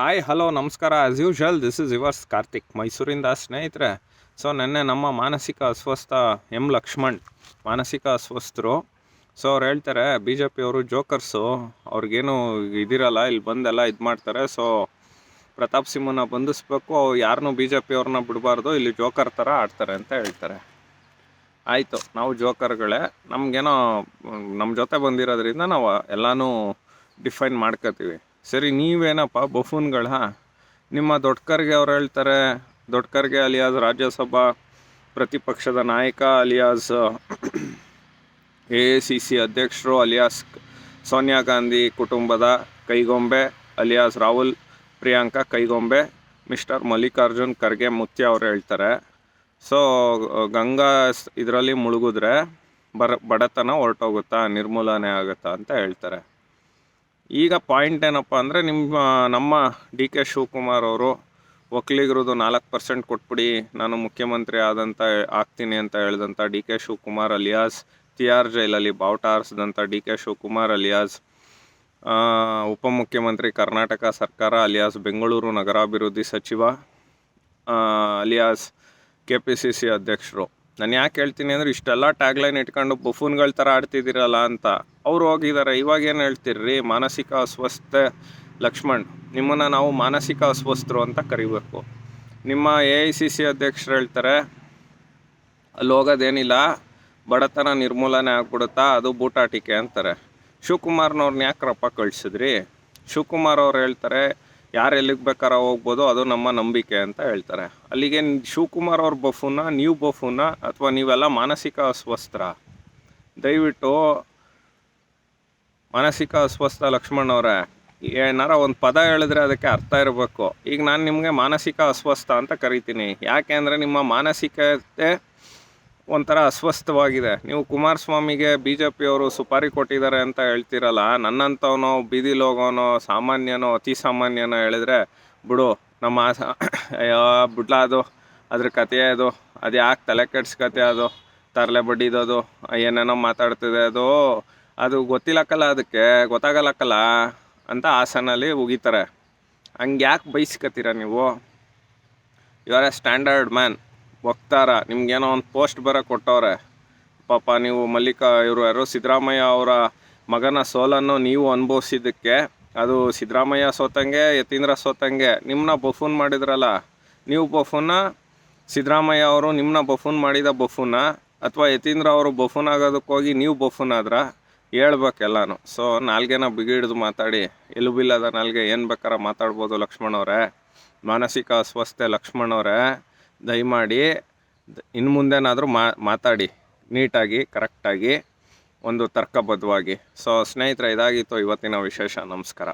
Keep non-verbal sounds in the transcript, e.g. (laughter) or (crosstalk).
Hi hello ನಮಸ್ಕಾರ. As usual this is yours Karthik ಮೈಸೂರಿಂದ ಸ್ನೇಹಿತರೆ ಸೊ ನೆನ್ನೆ ನಮ್ಮ ಮಾನಸಿಕ ಅಸ್ವಸ್ಥ ಎಂ ಲಕ್ಷ್ಮಣ್, ಮಾನಸಿಕ ಅಸ್ವಸ್ಥರು ಸೊ ಅವ್ರು ಹೇಳ್ತಾರೆ ಬಿ ಜೆ ಪಿಯವರು ಜೋಕರ್ಸು, ಅವ್ರಿಗೇನು ಇದಿರಲ್ಲ, ಇಲ್ಲಿ ಬಂದೆಲ್ಲ ಇದು ಮಾಡ್ತಾರೆ ಸೊ ಪ್ರತಾಪ್ ಸಿಂಹನ ಬಂಧಿಸ್ಬೇಕು ಯಾರನ್ನೂ ಬಿ ಜೆ ಪಿಯವ್ರನ್ನ ಬಿಡಬಾರ್ದು, ಇಲ್ಲಿ ಜೋಕರ್ ಥರ ಆಡ್ತಾರೆ ಅಂತ ಹೇಳ್ತಾರೆ. ಆಯಿತು, ನಾವು ಜೋಕರ್ಗಳೇ, ನಮಗೇನೋ ನಮ್ಮ ಜೊತೆ ಬಂದಿರೋದ್ರಿಂದ ನಾವು ಎಲ್ಲನೂ ಡಿಫೈನ್ ಮಾಡ್ಕೋತೀವಿ. ಸರಿ, ನೀವೇನಪ್ಪ ಬಫೂನ್ಗಳ ನಿಮ್ಮ ದೊಡ್ಕರ್ಗೆ ಅವ್ರು ಹೇಳ್ತಾರೆ, ದೊಡ್ಕರ್ಗೆ ಅಲಿಯಾಸ್ ರಾಜ್ಯಸಭಾ ಪ್ರತಿಪಕ್ಷದ ನಾಯಕ alias, A (clears throat) A C C ಅಧ್ಯಕ್ಷರು ಅಲಿಯಾಸ್ ಸೋನಿಯಾ ಗಾಂಧಿ ಕುಟುಂಬದ ಕೈಗೊಂಬೆ, ಅಲಿಯಾಸ್ ರಾಹುಲ್, ಪ್ರಿಯಾಂಕಾ ಕೈಗೊಂಬೆ, ಮಿಸ್ಟರ್ ಮಲ್ಲಿಕಾರ್ಜುನ್ ಖರ್ಗೆ ಮುತ್ಯ ಅವ್ರು ಹೇಳ್ತಾರೆ. ಸೊ, ಗಂಗಾ ಇದರಲ್ಲಿ ಮುಳುಗಿದ್ರೆ ಬರ, ಬಡತನ ಹೊರಟೋಗುತ್ತಾ, ನಿರ್ಮೂಲನೆ ಆಗುತ್ತಾ ಅಂತ ಹೇಳ್ತಾರೆ. ಈಗ ಪಾಯಿಂಟ್ ಏನಪ್ಪ ಅಂದರೆ ನಿಮ್ಮ, ನಮ್ಮ ಡಿ ಕೆ ಶಿವಕುಮಾರ್ ಅವರು ಒಕ್ಕಲಿಗರದು ನಾಲ್ಕು ಪರ್ಸೆಂಟ್ ಕೊಟ್ಬಿಡಿ, ನಾನು ಮುಖ್ಯಮಂತ್ರಿ ಆದಂಥ ಆಗ್ತೀನಿ ಅಂತ ಹೇಳಿದಂಥ D K Shivakumar alias Tihar ಜೈಲಲ್ಲಿ ಬಾವುಟ ಆರಿಸಿದಂಥ ಡಿ ಕೆ ಶಿವಕುಮಾರ್ ಅಲಿಯಾಸ್ ಉಪಮುಖ್ಯಮಂತ್ರಿ ಕರ್ನಾಟಕ ಸರ್ಕಾರ, ಅಲಿಯಾಸ್ ಬೆಂಗಳೂರು ನಗರಾಭಿವೃದ್ಧಿ ಸಚಿವ alias K P C C ಅಧ್ಯಕ್ಷರು. ನಾನು ಯಾಕೆ ಹೇಳ್ತೀನಿ ಅಂದರೆ ಇಷ್ಟೆಲ್ಲ ಟ್ಯಾಗ್ಲೈನ್ ಇಟ್ಕೊಂಡು ಬಫೂನ್ಗಳ ಥರ ಆಡ್ತಿದ್ದೀರಲ್ಲ ಅಂತ. ಅವ್ರು ಹೋಗಿದ್ದಾರೆ ಇವಾಗ ಏನು ಹೇಳ್ತೀರ್ರಿ? ಮಾನಸಿಕ ಅಸ್ವಸ್ಥ ಲಕ್ಷ್ಮಣ್. ನಿಮ್ಮನ್ನು ನಾವು ಮಾನಸಿಕ ಅಸ್ವಸ್ಥರು ಅಂತ ಕರಿಬೇಕು. ನಿಮ್ಮ ಎ ಐ ಸಿ ಸಿ ಅಧ್ಯಕ್ಷರು ಹೇಳ್ತಾರೆ ಅಲ್ಲಿ ಹೋಗೋದೇನಿಲ್ಲ ಬಡತನ ನಿರ್ಮೂಲನೆ ಆಗ್ಬಿಡುತ್ತಾ, ಅದು ಬೂಟಾಟಿಕೆ ಅಂತಾರೆ. ಶಿವಕುಮಾರ್ನವ್ರನ್ನ ಯಾಕ್ರಪ್ಪ ಕಳಿಸಿದ್ರಿ? ಶಿವಕುಮಾರ್ ಅವ್ರು ಹೇಳ್ತಾರೆ ಯಾರು ಎಲ್ಲಿಗೆ ಬೇಕಾರ ಹೋಗ್ಬೋದು ಅದು ನಮ್ಮ ನಂಬಿಕೆ ಅಂತ ಹೇಳ್ತಾರೆ. ಅಲ್ಲಿಗೆ ಶಿವಕುಮಾರ್ ಅವ್ರ ಬಫೂನ, ನೀವು ಬಫೂನ ಅಥವಾ ನೀವೆಲ್ಲ ಮಾನಸಿಕ ಅಸ್ವಸ್ಥ ದಯವಿಟ್ಟು ಮಾನಸಿಕ ಅಸ್ವಸ್ಥ ಲಕ್ಷ್ಮಣ್ ಅವರೇ, ಏನಾರ ಒಂದು ಪದ ಹೇಳಿದ್ರೆ ಅದಕ್ಕೆ ಅರ್ಥ ಇರಬೇಕು. ಈಗ ನಾನು ನಿಮಗೆ ಮಾನಸಿಕ ಅಸ್ವಸ್ಥ ಅಂತ ಕರಿತೀನಿ. ಯಾಕೆ ಅಂದರೆ ನಿಮ್ಮ ಮಾನಸಿಕತೆ ಒಂಥರ ಅಸ್ವಸ್ಥವಾಗಿದೆ. ನೀವು ಕುಮಾರಸ್ವಾಮಿಗೆ ಬಿ ಜೆ ಪಿಯವರು ಸುಪಾರಿ ಕೊಟ್ಟಿದ್ದಾರೆ ಅಂತ ಹೇಳ್ತಿರಲ್ಲ, ನನ್ನಂಥವನೋ ಬೀದಿಲೋಗೋನೋ ಸಾಮಾನ್ಯನೋ, ಅತಿ ಸಾಮಾನ್ಯನೋ ಹೇಳಿದ್ರೆ, ಬಿಡು, ನಮ್ಮ ಆಸ- ಬಿಡ್ಲ ಅದು, ಅದ್ರ ಕಥೆ ಅದು ಅದು ಯಾಕೆ ತಲೆ ಕೆಡ್ಸ್ಕತೆ ಅದು, ತರಲೆ ಬಡ್ಡಿದದು ಏನೇನೋ ಮಾತಾಡ್ತಿದೆ ಅದು ಅದು ಗೊತ್ತಿಲ್ಲಕ್ಕಲ್ಲ ಅದಕ್ಕೆ ಗೊತ್ತಾಗಲ್ಲಕ್ಕಲ್ಲ ಅಂತ ಆಸನಲ್ಲಿ ಉಗಿತಾರೆ. ಹಂಗೆ ಯಾಕೆ ಬೈಸ್ಕತ್ತೀರ ನೀವು? You are a standard man ವಕ್ತಾರ, ನಿಮ್ಗೇನೋ ಒಂದು ಪೋಸ್ಟ್ ಬರೋ ಕೊಟ್ಟವ್ರೆ. ಪಾಪ ನೀವು ಮಲ್ಲಿಕಾ, ಇವರು ಯಾರು ಸಿದ್ದರಾಮಯ್ಯ ಅವರ ಮಗನ ಸೋಲನ್ನು ನೀವು ಅನುಭವಿಸಿದ್ದಕ್ಕೆ, ಅದು ಸಿದ್ದರಾಮಯ್ಯ ಸೋತಂಗೆ, ಯತೀಂದ್ರ ಸೋತಂಗೆ ನಿಮ್ಮನ್ನ ಬಫೂನ್ ಮಾಡಿದ್ರಲ್ಲ, ನೀವು ಬಫೂನ, ಸಿದ್ದರಾಮಯ್ಯ ಅವರು ನಿಮ್ಮನ್ನ ಬಫೂನ್ ಮಾಡಿದ ಬಫೂನ, ಅಥವಾ ಯತೀಂದ್ರ ಅವರು ಬಫೂನ್ ಆಗೋದಕ್ಕೆ ಹೋಗಿ ನೀವು ಬಫೂನ್ ಆದ್ರ ಹೇಳ್ಬೇಕೆಲ್ಲಾನು ಸೊ ನಾಲ್ಗೆನ ಬಿಗಿ ಹಿಡಿದು ಮಾತಾಡಿ. ಎಲುಬಿಲ್ಲದ ನಾಲ್ಗೆ ಏನು ಬೇಕಾರ ಮಾತಾಡ್ಬೋದು ಲಕ್ಷ್ಮಣವ್ರೆ ಮಾನಸಿಕ ಅಸ್ವಸ್ಥೆ ಲಕ್ಷ್ಮಣವ್ರೆ ದಯಮಾಡಿ ಇನ್ನು ಮುಂದೇನಾದರೂ ಮಾತಾಡಿ. ನೀಟಾಗಿ ಕರೆಕ್ಟಾಗಿ ಒಂದು ತರ್ಕಬದ್ಧವಾಗಿ. ಸೊ ಸ್ನೇಹಿತರೆ ಇದಾಗಿತ್ತು ಇವತ್ತಿನ ವಿಶೇಷ. ನಮಸ್ಕಾರ.